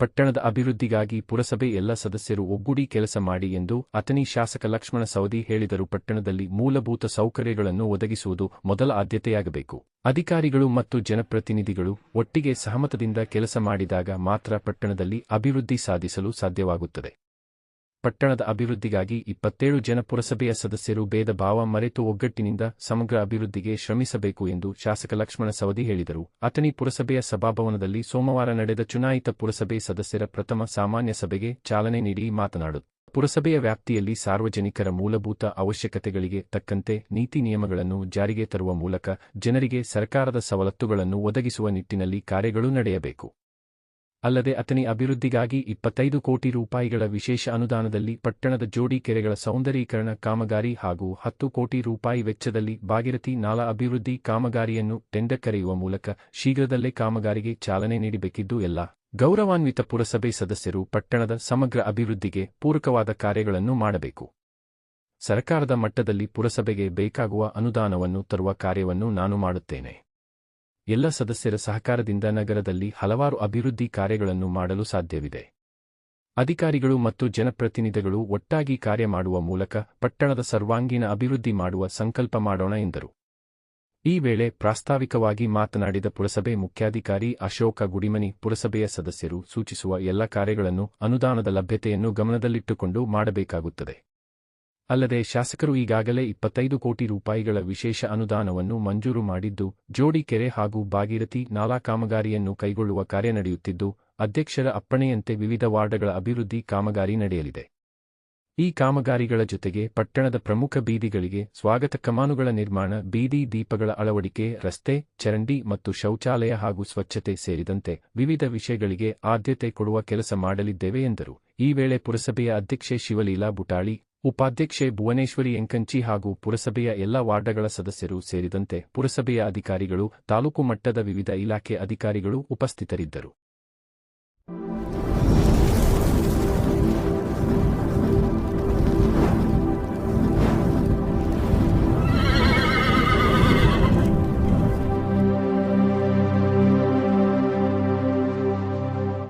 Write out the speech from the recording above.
ಪಟ್ಟಣದ ಅಭಿವೃದ್ಧಿಗಾಗಿ ಪುರಸಭೆ ಎಲ್ಲ ಸದಸ್ಯರು ಒಗ್ಗೂಡಿ ಕೆಲಸ ಮಾಡಿ ಎಂದು ಅತನಿ ಶಾಸಕ ಲಕ್ಷ್ಮಣ ಸವದಿ ಹೇಳಿದರು. ಪಟ್ಟಣದಲ್ಲಿ ಮೂಲಭೂತ ಸೌಕರ್ಯಗಳನ್ನು ಒದಗಿಸುವುದು ಮೊದಲ ಆದ್ಯತೆಯಾಗಬೇಕು. ಅಧಿಕಾರಿಗಳು ಮತ್ತು ಜನಪ್ರತಿನಿಧಿಗಳು ಒಟ್ಟಿಗೆ ಸಹಮತದಿಂದ ಕೆಲಸ ಮಾಡಿದಾಗ ಮಾತ್ರ ಪಟ್ಟಣದಲ್ಲಿ ಅಭಿವೃದ್ಧಿ ಸಾಧಿಸಲು ಸಾಧ್ಯವಾಗುತ್ತದೆ. ಪಟ್ಟಣದ ಅಭಿವೃದ್ಧಿಗಾಗಿ ಇಪ್ಪತ್ತೇಳು ಜನ ಪುರಸಭೆಯ ಸದಸ್ಯರು ಭೇದ ಭಾವ ಮರೆತು ಒಗ್ಗಟ್ಟಿನಿಂದ ಸಮಗ್ರ ಅಭಿವೃದ್ಧಿಗೆ ಶ್ರಮಿಸಬೇಕು ಎಂದು ಶಾಸಕ ಲಕ್ಷ್ಮಣ ಸವದಿ ಹೇಳಿದರು. ಅಥಣಿ ಪುರಸಭೆಯ ಸಭಾಭವನದಲ್ಲಿ ಸೋಮವಾರ ನಡೆದ ಚುನಾಯಿತ ಪುರಸಭೆ ಸದಸ್ಯರ ಪ್ರಥಮ ಸಾಮಾನ್ಯ ಸಭೆಗೆ ಚಾಲನೆ ನೀಡಿ ಮಾತನಾಡು. ಪುರಸಭೆಯ ವ್ಯಾಪ್ತಿಯಲ್ಲಿ ಸಾರ್ವಜನಿಕರ ಮೂಲಭೂತ ಅವಶ್ಯಕತೆಗಳಿಗೆ ತಕ್ಕಂತೆ ನೀತಿ ನಿಯಮಗಳನ್ನು ಜಾರಿಗೆ ತರುವ ಮೂಲಕ ಜನರಿಗೆ ಸರ್ಕಾರದ ಸವಲತ್ತುಗಳನ್ನು ಒದಗಿಸುವ ನಿಟ್ಟಿನಲ್ಲಿ ಕಾರ್ಯಗಳು ನಡೆಯಬೇಕು. ಅಲ್ಲದೆ ಅತನಿ ಅಭಿವೃದ್ಧಿಗಾಗಿ ಇಪ್ಪತ್ತೈದು ಕೋಟಿ ರೂಪಾಯಿಗಳ ವಿಶೇಷ ಅನುದಾನದಲ್ಲಿ ಪಟ್ಟಣದ ಜೋಡಿ ಕೆರೆಗಳ ಸೌಂದರೀಕರಣ ಕಾಮಗಾರಿ ಹಾಗೂ ಹತ್ತು ಕೋಟಿ ರೂಪಾಯಿ ವೆಚ್ಚದಲ್ಲಿ ಭಾಗಿರಥಿ ನಾಲಾ ಅಭಿವೃದ್ಧಿ ಕಾಮಗಾರಿಯನ್ನು ಟೆಂಡರ್ ಕರೆಯುವ ಮೂಲಕ ಶೀಘ್ರದಲ್ಲೇ ಕಾಮಗಾರಿಗೆ ಚಾಲನೆ ನೀಡಬೇಕಿದ್ದು ಎಲ್ಲ ಗೌರವಾನ್ವಿತ ಪುರಸಭೆ ಸದಸ್ಯರು ಪಟ್ಟಣದ ಸಮಗ್ರ ಅಭಿವೃದ್ಧಿಗೆ ಪೂರಕವಾದ ಕಾರ್ಯಗಳನ್ನು ಮಾಡಬೇಕು. ಸರ್ಕಾರದ ಮಟ್ಟದಲ್ಲಿ ಪುರಸಭೆಗೆ ಬೇಕಾಗುವ ಅನುದಾನವನ್ನು ತರುವ ಕಾರ್ಯವನ್ನು ನಾನು ಮಾಡುತ್ತೇನೆ. ಎಲ್ಲ ಸದಸ್ಯರ ಸಹಕಾರದಿಂದ ನಗರದಲ್ಲಿ ಹಲವಾರು ಅಭಿವೃದ್ಧಿ ಕಾರ್ಯಗಳನ್ನು ಮಾಡಲು ಸಾಧ್ಯವಿದೆ. ಅಧಿಕಾರಿಗಳು ಮತ್ತು ಜನಪ್ರತಿನಿಧಿಗಳು ಒಟ್ಟಾಗಿ ಕಾರ್ಯ ಮಾಡುವ ಮೂಲಕ ಪಟ್ಟಣದ ಸರ್ವಾಂಗೀಣ ಅಭಿವೃದ್ಧಿ ಮಾಡುವ ಸಂಕಲ್ಪ ಮಾಡೋಣ ಎಂದರು. ಈ ವೇಳೆ ಪ್ರಾಸ್ತಾವಿಕವಾಗಿ ಮಾತನಾಡಿದ ಪುರಸಭೆ ಮುಖ್ಯಾಧಿಕಾರಿ ಅಶೋಕ ಗುಡಿಮನಿ ಪುರಸಭೆಯ ಸದಸ್ಯರು ಸೂಚಿಸುವ ಎಲ್ಲ ಕಾರ್ಯಗಳನ್ನು ಅನುದಾನದ ಲಭ್ಯತೆಯನ್ನು ಗಮನದಲ್ಲಿಟ್ಟುಕೊಂಡು ಮಾಡಬೇಕಾಗುತ್ತದೆ. ಅಲ್ಲದೆ ಶಾಸಕರು ಈಗಾಗಲೇ ಇಪ್ಪತ್ತೈದು ಕೋಟಿ ರೂಪಾಯಿಗಳ ವಿಶೇಷ ಅನುದಾನವನ್ನು ಮಂಜೂರು ಮಾಡಿದ್ದು, ಜೋಡಿ ಕೆರೆ ಹಾಗೂ ಭಾಗೀರಥಿ ನಾಲಾ ಕಾಮಗಾರಿಯನ್ನು ಕೈಗೊಳ್ಳುವ ಕಾರ್ಯ ನಡೆಯುತ್ತಿದ್ದು, ಅಧ್ಯಕ್ಷರ ಅಪ್ಪಣೆಯಂತೆ ವಿವಿಧ ವಾರ್ಡ್ಗಳ ಅಭಿವೃದ್ಧಿ ಕಾಮಗಾರಿ ನಡೆಯಲಿದೆ. ಈ ಕಾಮಗಾರಿಗಳ ಜೊತೆಗೆ ಪಟ್ಟಣದ ಪ್ರಮುಖ ಬೀದಿಗಳಿಗೆ ಸ್ವಾಗತ ಕಮಾನುಗಳ ನಿರ್ಮಾಣ, ಬೀದಿ ದೀಪಗಳ ಅಳವಡಿಕೆ, ರಸ್ತೆ, ಚರಂಡಿ ಮತ್ತು ಶೌಚಾಲಯ ಹಾಗೂ ಸ್ವಚ್ಛತೆ ಸೇರಿದಂತೆ ವಿವಿಧ ವಿಷಯಗಳಿಗೆ ಆದ್ಯತೆ ಕೊಡುವ ಕೆಲಸ ಮಾಡಲಿದ್ದೇವೆ ಎಂದರು. ಈ ವೇಳೆ ಪುರಸಭೆಯ ಅಧ್ಯಕ್ಷೆ ಶಿವಲೀಲಾ ಬುಟಾಳಿ ಉಪಾಧ್ಯಕ್ಷೆ ಭುವನೇಶ್ವರಿ ಎಂಕಂಚಿ ಹಾಗೂ ಪುರಸಭೆಯ ಎಲ್ಲ ವಾರ್ಡ್ಗಳ ಸದಸ್ಯರು ಸೇರಿದಂತೆ ಪುರಸಭೆಯ ಅಧಿಕಾರಿಗಳು, ತಾಲೂಕು ಮಟ್ಟದ ವಿವಿಧ ಇಲಾಖೆ ಅಧಿಕಾರಿಗಳು ಉಪಸ್ಥಿತರಿದ್ದರು.